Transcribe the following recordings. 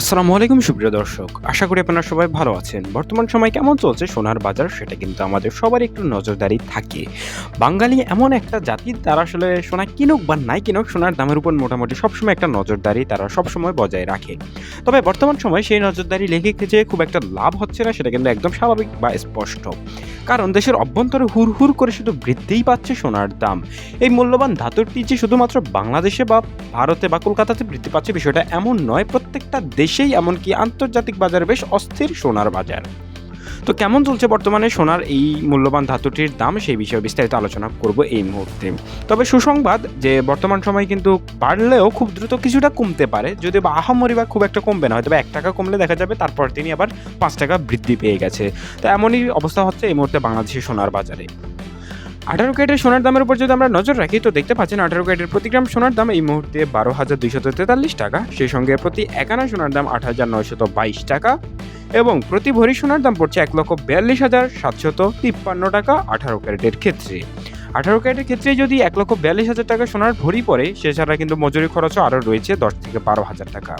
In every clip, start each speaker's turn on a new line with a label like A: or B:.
A: আসসালামু আলাইকুম, সুপ্রিয় দর্শক। আশা করি আপনারা সবাই ভালো আছেন। বর্তমান সময় কেমন চলছে সোনার বাজার সেটা কিন্তু আমাদের সবার একটু নজরদারি থাকে। বাঙালি এমন একটা জাতি, তারা আসলে সোনা কিনুক বা নাই কিনুক, সোনার দামের উপর মোটামুটি সবসময় একটা নজরদারি তারা সবসময় বজায় রাখে। তবে বর্তমান সময়ে সেই নজরদারি লেগে যে খুব একটা লাভ হচ্ছে না, সেটা কিন্তু একদম স্বাভাবিক বা স্পষ্ট। কারণ দেশের অভ্যন্তরে হুর হুর করে শুধু বৃদ্ধিই পাচ্ছে সোনার দাম। এই মূল্যবান ধাতুটি যে শুধুমাত্র বাংলাদেশে বা ভারতে বা কলকাতাতে বৃদ্ধি পাচ্ছে বিষয়টা এমন নয়, প্রত্যেকটা দেশেই, এমনকি আন্তর্জাতিক বাজারে বেশ অস্থির সোনার বাজার। তো কেমন চলছে বর্তমানে সোনার এই মূল্যবান ধাতুটির দাম সেই বিষয়ে বিস্তারিত আলোচনা করব এই মুহূর্তে। তবে সুসংবাদ যে বর্তমান সময় কিন্তু বাড়লেও খুব দ্রুত কিছুটা কমতে পারে। যদি বা আহামরি বা খুব একটা কমবে না, হয়তো বা এক টাকা কমলে দেখা যাবে, তারপর তিনি আবার পাঁচ টাকা বৃদ্ধি পেয়ে গেছে। তো এমনই অবস্থা হচ্ছে এই মুহূর্তে বাংলাদেশের সোনার বাজারে। আঠারো ক্যারেটের সোনার দামের উপর যদি আমরা নজর রাখি, তো দেখতে পাচ্ছেন আঠারো ক্যারেটের প্রতি গ্রাম সোনার দাম এই মুহূর্তে বারো হাজার দুইশত তেতাল্লিশ টাকা। সেই সঙ্গে প্রতি একানা সোনার দাম আট হাজার নয়শত বাইশ টাকা এবং প্রতি ভরি সোনার দাম পড়ছে এক লক্ষ বিয়াল্লিশ হাজার সাতশত তিপ্পান্ন টাকা আঠারো ক্যারেটের ক্ষেত্রে। আঠারো ক্যারেটের ক্ষেত্রে যদি এক লক্ষ বিয়াল্লিশ হাজার টাকা সোনার ভরি পড়ে, সেছাড়া কিন্তু মজুরি খরচও আরও রয়েছে দশ থেকে বারো হাজার টাকা।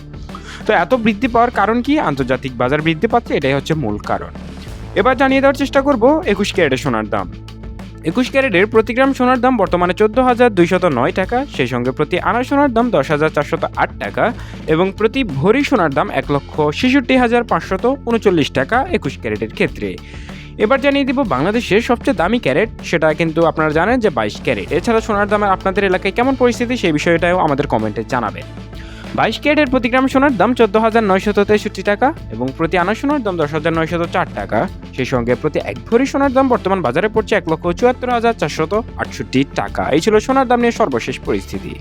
A: তো এত বৃদ্ধি পাওয়ার কারণ কি? আন্তর্জাতিক বাজার বৃদ্ধি পাচ্ছে, এটাই হচ্ছে মূল কারণ। এবার জানিয়ে দেওয়ার চেষ্টা করব একুশ ক্যারেটের সোনার দাম। একুশ ক্যারেটের প্রতি গ্রাম সোনার দাম বর্তমানে চোদ্দ হাজার দুইশত নয় টাকা। সেই সঙ্গে প্রতি আনা সোনার দাম দশ হাজার চারশত আট টাকা এবং প্রতি ভরি সোনার দাম এক লক্ষ ছেষট্টি হাজার পাঁচশত উনচল্লিশ টাকা একুশ ক্যারেটের ক্ষেত্রে। এবার জানিয়ে দিব বাংলাদেশের সবচেয়ে দামি ক্যারেট। সেটা কিন্তু আপনারা জানেন যে বাইশ ক্যারেট। এছাড়া সোনার দামের আপনাদের এলাকায় কেমন পরিস্থিতি সেই বিষয়টাও আমাদের কমেন্টে জানাবেন। বাইশ ক্যারেটের প্রতি গ্রাম সোনার দাম চোদ্দ হাজার নয়শত তেষট্টি টাকা এবং প্রতি আনা সোনার দাম দশ হাজার নয়শত চার টাকা। সেই সঙ্গে প্রতি এক ভরি সোনার দাম বর্তমান বাজারে পড়ছে এক লক্ষ চুয়াত্তর হাজার চারশত আটষট্টি টাকা। এই ছিল সোনার দাম নিয়ে সর্বশেষ পরিস্থিতি।